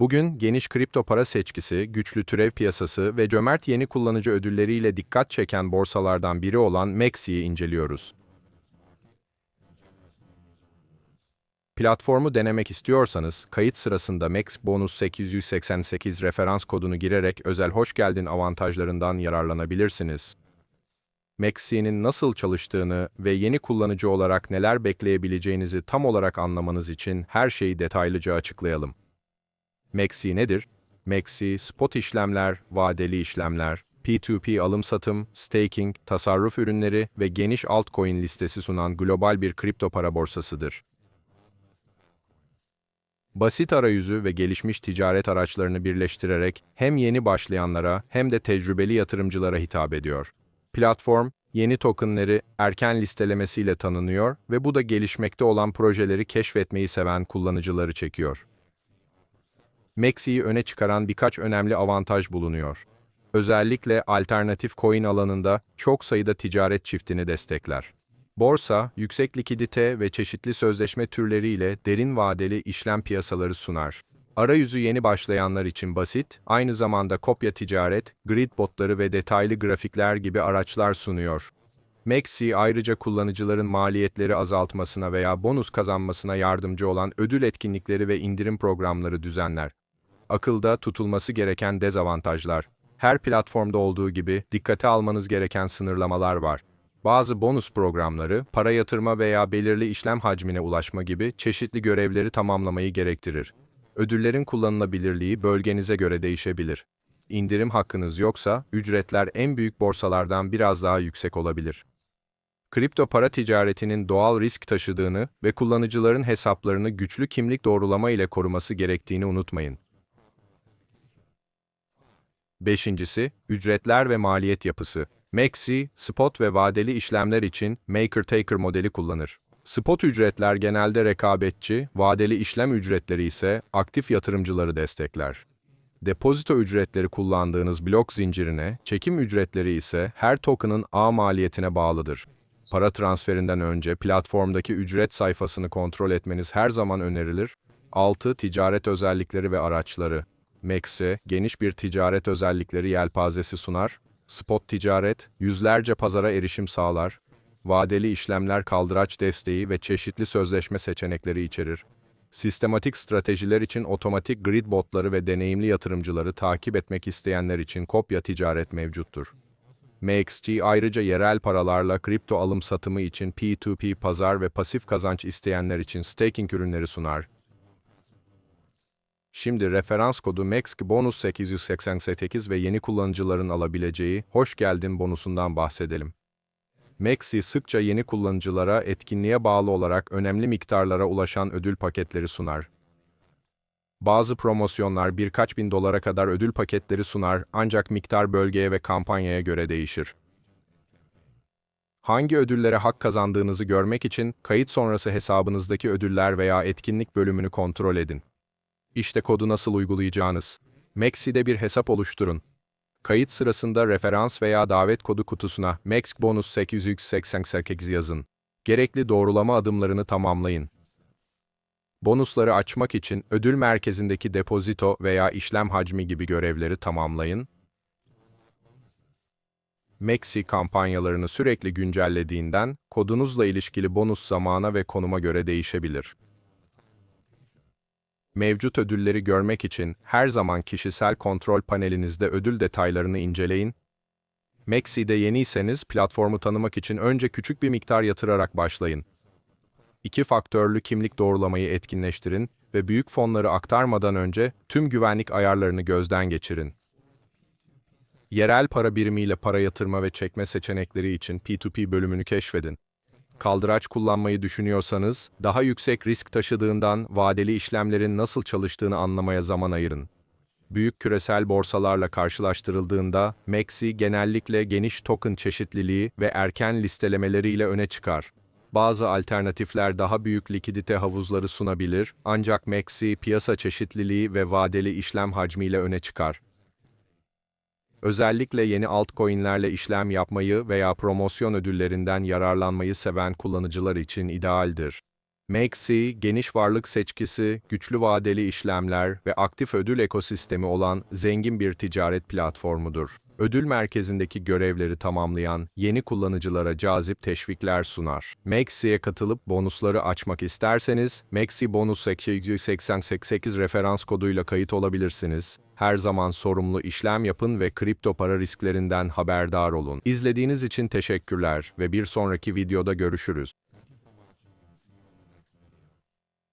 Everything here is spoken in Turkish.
Bugün geniş kripto para seçkisi, güçlü türev piyasası ve cömert yeni kullanıcı ödülleriyle dikkat çeken borsalardan biri olan Maxi'yi inceliyoruz. Platformu denemek istiyorsanız, kayıt sırasında Max Bonus 888 referans kodunu girerek özel hoş geldin avantajlarından yararlanabilirsiniz. Maxi'nin nasıl çalıştığını ve yeni kullanıcı olarak neler bekleyebileceğinizi tam olarak anlamanız için her şeyi detaylıca açıklayalım. Maxi nedir? Maxi, spot işlemler, vadeli işlemler, P2P alım-satım, staking, tasarruf ürünleri ve geniş altcoin listesi sunan global bir kripto para borsasıdır. Basit arayüzü ve gelişmiş ticaret araçlarını birleştirerek hem yeni başlayanlara hem de tecrübeli yatırımcılara hitap ediyor. Platform, yeni tokenleri erken listelemesiyle tanınıyor ve bu da gelişmekte olan projeleri keşfetmeyi seven kullanıcıları çekiyor. Maxi'yi öne çıkaran birkaç önemli avantaj bulunuyor. Özellikle alternatif coin alanında çok sayıda ticaret çiftini destekler. Borsa, yüksek likidite ve çeşitli sözleşme türleriyle derin vadeli işlem piyasaları sunar. Arayüzü yeni başlayanlar için basit, aynı zamanda kopya ticaret, grid botları ve detaylı grafikler gibi araçlar sunuyor. Maxi ayrıca kullanıcıların maliyetleri azaltmasına veya bonus kazanmasına yardımcı olan ödül etkinlikleri ve indirim programları düzenler. Akılda tutulması gereken dezavantajlar. Her platformda olduğu gibi dikkate almanız gereken sınırlamalar var. Bazı bonus programları, para yatırma veya belirli işlem hacmine ulaşma gibi çeşitli görevleri tamamlamayı gerektirir. Ödüllerin kullanılabilirliği bölgenize göre değişebilir. İndirim hakkınız yoksa, ücretler en büyük borsalardan biraz daha yüksek olabilir. Kripto para ticaretinin doğal risk taşıdığını ve kullanıcıların hesaplarını güçlü kimlik doğrulama ile koruması gerektiğini unutmayın. Beşincisi, ücretler ve maliyet yapısı. Maxi, spot ve vadeli işlemler için maker-taker modeli kullanır. Spot ücretler genelde rekabetçi, vadeli işlem ücretleri ise aktif yatırımcıları destekler. Depozito ücretleri kullandığınız blok zincirine, çekim ücretleri ise her token'ın ağ maliyetine bağlıdır. Para transferinden önce platformdaki ücret sayfasını kontrol etmeniz her zaman önerilir. 6. Ticaret özellikleri ve araçları. Max'e geniş bir ticaret özellikleri yelpazesi sunar. Spot ticaret, yüzlerce pazara erişim sağlar. Vadeli işlemler kaldıraç desteği ve çeşitli sözleşme seçenekleri içerir. Sistematik stratejiler için otomatik grid botları ve deneyimli yatırımcıları takip etmek isteyenler için kopya ticaret mevcuttur. MXG ayrıca yerel paralarla kripto alım satımı için P2P pazar ve pasif kazanç isteyenler için staking ürünleri sunar. Şimdi referans kodu MEXC bonus 888 ve yeni kullanıcıların alabileceği hoş geldin bonusundan bahsedelim. Maxi sıkça yeni kullanıcılara etkinliğe bağlı olarak önemli miktarlara ulaşan ödül paketleri sunar. Bazı promosyonlar birkaç bin dolara kadar ödül paketleri sunar ancak miktar bölgeye ve kampanyaya göre değişir. Hangi ödüllere hak kazandığınızı görmek için kayıt sonrası hesabınızdaki ödüller veya etkinlik bölümünü kontrol edin. İşte kodu nasıl uygulayacağınız. Maxi'de bir hesap oluşturun. Kayıt sırasında referans veya davet kodu kutusuna Max Bonus 888 yazın. Gerekli doğrulama adımlarını tamamlayın. Bonusları açmak için ödül merkezindeki depozito veya işlem hacmi gibi görevleri tamamlayın. Maxi kampanyalarını sürekli güncellediğinden kodunuzla ilişkili bonus zamana ve konuma göre değişebilir. Mevcut ödülleri görmek için her zaman kişisel kontrol panelinizde ödül detaylarını inceleyin. Maxi'de yeniyseniz platformu tanımak için önce küçük bir miktar yatırarak başlayın. İki faktörlü kimlik doğrulamayı etkinleştirin ve büyük fonları aktarmadan önce tüm güvenlik ayarlarını gözden geçirin. Yerel para birimiyle para yatırma ve çekme seçenekleri için P2P bölümünü keşfedin. Kaldıraç kullanmayı düşünüyorsanız, daha yüksek risk taşıdığından vadeli işlemlerin nasıl çalıştığını anlamaya zaman ayırın. Büyük küresel borsalarla karşılaştırıldığında, Maxi genellikle geniş token çeşitliliği ve erken listelemeleriyle öne çıkar. Bazı alternatifler daha büyük likidite havuzları sunabilir, ancak Maxi piyasa çeşitliliği ve vadeli işlem hacmiyle öne çıkar. Özellikle yeni altcoin'lerle işlem yapmayı veya promosyon ödüllerinden yararlanmayı seven kullanıcılar için idealdir. Maxi, geniş varlık seçkisi, güçlü vadeli işlemler ve aktif ödül ekosistemi olan zengin bir ticaret platformudur. Ödül merkezindeki görevleri tamamlayan yeni kullanıcılara cazip teşvikler sunar. Maxi'ye katılıp bonusları açmak isterseniz, Maxi Bonus 888 referans koduyla kayıt olabilirsiniz. Her zaman sorumlu işlem yapın ve kripto para risklerinden haberdar olun. İzlediğiniz için teşekkürler ve bir sonraki videoda görüşürüz.